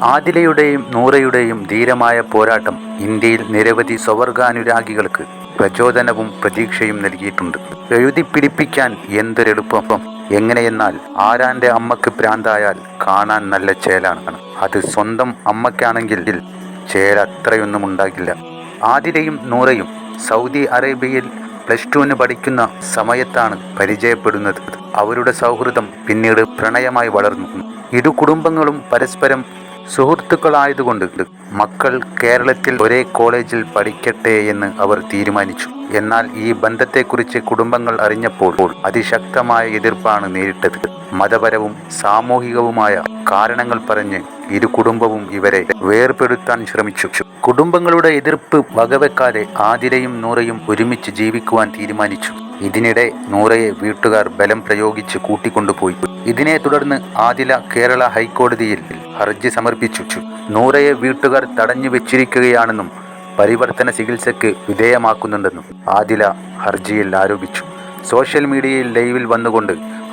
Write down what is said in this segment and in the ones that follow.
ആദിലയുടെയും നൂറയുടെയും ധീരമായ പോരാട്ടം ഇന്ത്യയിൽ നിരവധി സ്വവർഗാനുരാഗികൾക്ക് പ്രചോദനവും പ്രതീക്ഷയും നൽകിയിട്ടുണ്ട്. എഴുതി പിടിപ്പിക്കാൻ എന്തൊരെളുപ്പം? എങ്ങനെയെന്നാൽ ആരാന്റെ അമ്മയ്ക്ക് പ്രാന്തായാൽ കാണാൻ നല്ല ചേലാണ് അത് സ്വന്തം അമ്മയ്ക്കാണെങ്കിൽ ചേല അത്രയൊന്നും ഉണ്ടാകില്ല. ആതിരയും നൂറയും സൗദി അറേബ്യയിൽ പ്ലസ് ടുവിന് പഠിക്കുന്ന സമയത്താണ് പരിചയപ്പെടുന്നത്. അവരുടെ സൗഹൃദം പിന്നീട് പ്രണയമായി വളർന്നു. ഇരു കുടുംബങ്ങളും പരസ്പരം സുഹൃത്തുക്കളായതുകൊണ്ട് മക്കൾ കേരളത്തിൽ ഒരേ കോളേജിൽ പഠിക്കട്ടെ എന്ന് അവർ തീരുമാനിച്ചു. എന്നാൽ ഈ ബന്ധത്തെക്കുറിച്ച് കുടുംബങ്ങൾ അറിഞ്ഞപ്പോൾ അതിശക്തമായ എതിർപ്പാണ് നേരിട്ടത്. മതപരവും സാമൂഹികവുമായ കാരണങ്ങൾ പറഞ്ഞ് ഇരു കുടുംബവും ഇവരെ വേർപെടുത്താൻ ശ്രമിച്ചു. കുടുംബങ്ങളുടെ എതിർപ്പ് വകവെക്കാതെ ആതിരയും നൂറയും ഒരുമിച്ച് ജീവിക്കുവാൻ തീരുമാനിച്ചു. ഇതിനിടെ നൂറയെ വീട്ടുകാർ ബലം പ്രയോഗിച്ച് കൂട്ടിക്കൊണ്ടുപോയി. ഇതിനെ തുടർന്ന് ആദില കേരള ഹൈക്കോടതിയിൽ ഹർജി സമർപ്പിച്ചു. നൂറയെ വീട്ടുകാർ തടഞ്ഞു വെച്ചിരിക്കുകയാണെന്നും പരിവർത്തന ചികിത്സയ്ക്ക് വിധേയമാക്കുന്നുണ്ടെന്നും ആദില ഹർജിയിൽ ആരോപിച്ചു. സോഷ്യൽ മീഡിയയിൽ ലൈവിൽ വന്നുകൊണ്ട്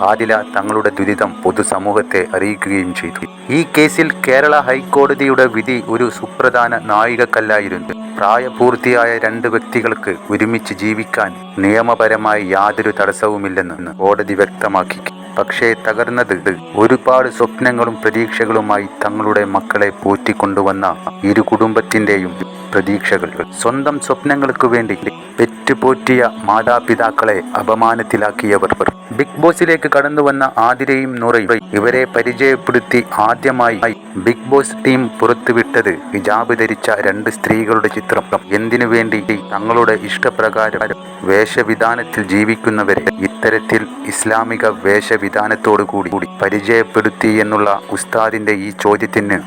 ആദില തങ്ങളുടെ ദുരിതം പൊതുസമൂഹത്തെ അറിയിക്കുകയും ചെയ്തു. ഈ കേസിൽ കേരള ഹൈക്കോടതിയുടെ വിധി ഒരു സുപ്രധാന നായികക്കല്ലായിരുന്നു പ്രായപൂർത്തിയായ രണ്ട് വ്യക്തികൾക്ക് ഒരുമിച്ച് ജീവിക്കാൻ നിയമപരമായി യാതൊരു തടസ്സവുമില്ലെന്ന് കോടതി വ്യക്തമാക്കി. പക്ഷേ തകർന്നത് ഒരുപാട് സ്വപ്നങ്ങളും പ്രതീക്ഷകളുമായി തങ്ങളുടെ മക്കളെ പോറ്റിക്കൊണ്ടുവന്ന ഇരു കുടുംബത്തിന്റെയും പ്രതീക്ഷകൾ. സ്വന്തം സ്വപ്നങ്ങൾക്ക് വേണ്ടി പെറ്റുപോറ്റിയ മാതാപിതാക്കളെ അപമാനത്തിലാക്കിയവർ ബിഗ് ബോസിലേക്ക് കടന്നു വന്ന ആതിരയും നുറയും ഇവരെ പരിചയപ്പെടുത്തി ആദ്യമായി ബിഗ് ബോസ് ടീം പുറത്തുവിട്ടത്. ഹിജാബ് ധരിച്ച രണ്ട് സ്ത്രീകളുടെ ചിത്രം. എന്തിനു വേണ്ടി? തങ്ങളുടെ ഇഷ്ടപ്രകാരം വേഷവിധാനത്തിൽ ജീവിക്കുന്നവരെ ഇത്തരത്തിൽ ഇസ്ലാമിക വേഷവിധാനത്തോടു കൂടി പരിചയപ്പെടുത്തി എന്നുള്ള ഉസ്താദിന്റെ ഈ ചോദ്യത്തിന്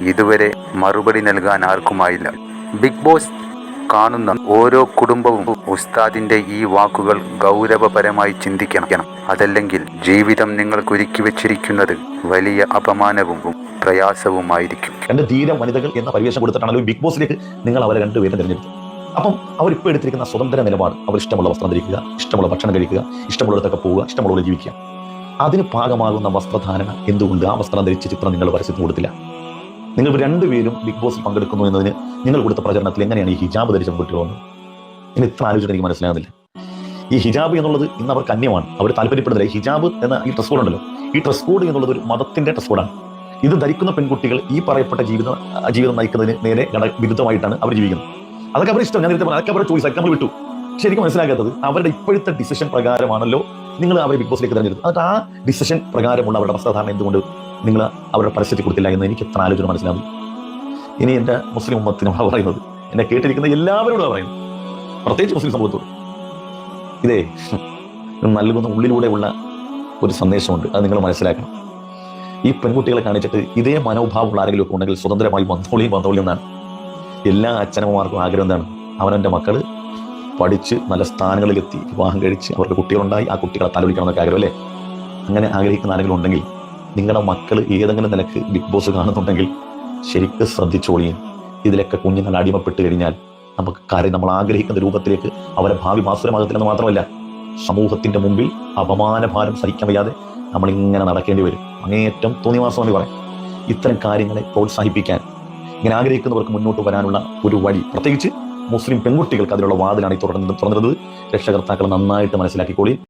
ഇതുവരെ മറുപടി നൽകാൻ ആർക്കുമായില്ല. ബിഗ് ബോസ് കാണുന്ന ഓരോ കുടുംബവും ഉസ്താദിന്റെ ഈ വാക്കുകൾ ഗൗരവപരമായി ചിന്തിക്കണം. അതല്ലെങ്കിൽ ജീവിതം നിങ്ങൾക്ക് ഒരുക്കി വെച്ചിരിക്കുന്നത് വലിയ അപമാനവും പ്രയാസവുമായിരിക്കും. രണ്ട് ധീര വനിതകൾ എന്ന പരിവേഷം കൊടുത്തിട്ടാണല്ലോ ബിഗ് ബോസിലേക്ക് നിങ്ങൾ അവരെ രണ്ടുപേരും തിരഞ്ഞെടുത്തു അപ്പം അവർ ഇപ്പോൾ എടുത്തിരിക്കുന്ന സ്വതന്ത്ര നിലപാട് അവർ ഇഷ്ടമുള്ള വസ്ത്രം ധരിക്കുക ഇഷ്ടമുള്ള ഭക്ഷണം കഴിക്കുക ഇഷ്ടമുള്ളിടത്തൊക്കെ പോവുക ഇഷ്ടമുള്ള ജീവിക്കുക. അതിന് പാകമാകുന്ന വസ്ത്രധാരണ എന്തുകൊണ്ട് ആ വസ്ത്രം ധരിച്ച ചിത്രം നിങ്ങൾ പരസ്യത്തിന് കൊടുത്തില്ല? നിങ്ങൾ രണ്ടുപേരും ബിഗ് ബോസിൽ പങ്കെടുക്കുന്നു എന്നതിന് നിങ്ങൾ കൊടുത്ത പ്രചരണത്തിൽ എങ്ങനെയാണ് ഈ ഹിജാബ് ധരിച്ച വന്നത് ഇനി ഇത്ര ആലോചിച്ചിട്ട് എനിക്ക് മനസ്സിലാകുന്നില്ല. ഈ ഹിജാബ് എന്നുള്ളത് ഇന്ന് അവർക്ക് അന്യമാണ്. അവർ താല്പര്യപ്പെടുന്നില്ല. ഹിജാബ് എന്ന ഈ ഡ്രസ് കോഡ് ഉണ്ടല്ലോ. ഈ ഡ്രസ് കോഡ് എന്നുള്ളത് ഒരു മതത്തിന്റെ ഡ്രസ് കോഡാണ് ഇത് ധരിക്കുന്ന പെൺകുട്ടികൾ ഈ പറയപ്പെട്ട ജീവിതം ജീവിതം നയിക്കുന്നതിന് നേരെ വിരുദ്ധമായിട്ടാണ് അവർ ജീവിക്കുന്നത്. അതൊക്കെ അവരുടെ ഇഷ്ടം. ഞാൻ നേരത്തെ പറഞ്ഞു, അതൊക്കെ അവരുടെ ചോയ്സ് അതൊക്കെ നമ്മൾ വിട്ടു. ശരിക്കും മനസ്സിലാക്കാത്തത് അവരുടെ ഇപ്പോഴത്തെ ഡിസിഷൻ പ്രകാരമാണല്ലോ നിങ്ങൾ അവരെ ബിഗ് ബോസിലേക്ക് തിരഞ്ഞെടുത്തു. എന്നിട്ട് ആ ഡിസിഷൻ പ്രകാരമുള്ള അവരുടെ വസ്ത്രധാരണം എന്തുകൊണ്ട് നിങ്ങൾ അവരുടെ പരസ്യത്തിൽ കൊടുത്തില്ല എന്ന് എനിക്ക് എത്ര ആലോചന മനസ്സിലാകും ഇനി എന്റെ മുസ്ലിം ഉമ്മത്തിനോട് പറയുന്നത് എന്നെ കേട്ടിരിക്കുന്ന എല്ലാവരോടും പറയുന്നത് പ്രത്യേകിച്ച് മുസ്ലിം സമൂഹത്തോട്. ഇതേ നൽകുന്ന ഉള്ളിലൂടെയുള്ള ഒരു സന്ദേശമുണ്ട്. അത് നിങ്ങൾ മനസ്സിലാക്കണം. ഈ പെൺകുട്ടികളെ കാണിച്ചിട്ട് ഇതേ മനോഭാവമുള്ള ആരെങ്കിലും ഒക്കെ ഉണ്ടെങ്കിൽ സ്വതന്ത്രമായി വന്നോളിയും വന്നോളിയും എന്നാണ്. എല്ലാ അച്ഛനമ്മമാർക്കും ആഗ്രഹം എന്താണ്? അവനവന്റെ മക്കൾ പഠിച്ച് നല്ല സ്ഥാനങ്ങളിലെത്തി വിവാഹം കഴിച്ച് അവർക്ക് കുട്ടികളുണ്ടായി ആ കുട്ടികളെ തലവിളിക്കണം എന്നൊക്കെ ആഗ്രഹം അല്ലേ? അങ്ങനെ ആഗ്രഹിക്കുന്ന ആരെങ്കിലും ഉണ്ടെങ്കിൽ നിങ്ങളുടെ മക്കൾ ഏതെങ്കിലും നിലയ്ക്ക് ബിഗ് ബോസ് കാണുന്നുണ്ടെങ്കിൽ ശരിക്കും ശ്രദ്ധിച്ചോളിയും ഇതിലൊക്കെ കുഞ്ഞുങ്ങൾ അടിമപ്പെട്ട് കഴിഞ്ഞാൽ നമുക്ക് കാര്യം നമ്മൾ ആഗ്രഹിക്കുന്ന രൂപത്തിലേക്ക് അവരെ ഭാവി മാസുരമാകത്തില്ലെന്ന് മാത്രമല്ല സമൂഹത്തിന്റെ മുമ്പിൽ അപമാനഭാരം സഹിക്കാൻ വയ്യാതെ നമ്മളിങ്ങനെ നടക്കേണ്ടി വരും. അങ്ങേറ്റം തോന്നിവാസം എന്ന് പറയാം ഇത്തരം കാര്യങ്ങളെ പ്രോത്സാഹിപ്പിക്കാൻ ഇങ്ങനെ ആഗ്രഹിക്കുന്നവർക്ക് മുന്നോട്ട് വരാനുള്ള ഒരു വഴി പ്രത്യേകിച്ച് മുസ്ലിം പെൺകുട്ടികൾക്ക് അതിനുള്ള വാതിലാണ് ഈ തുറന്നത്. രക്ഷകർത്താക്കൾ നന്നായിട്ട് മനസ്സിലാക്കിക്കോളി.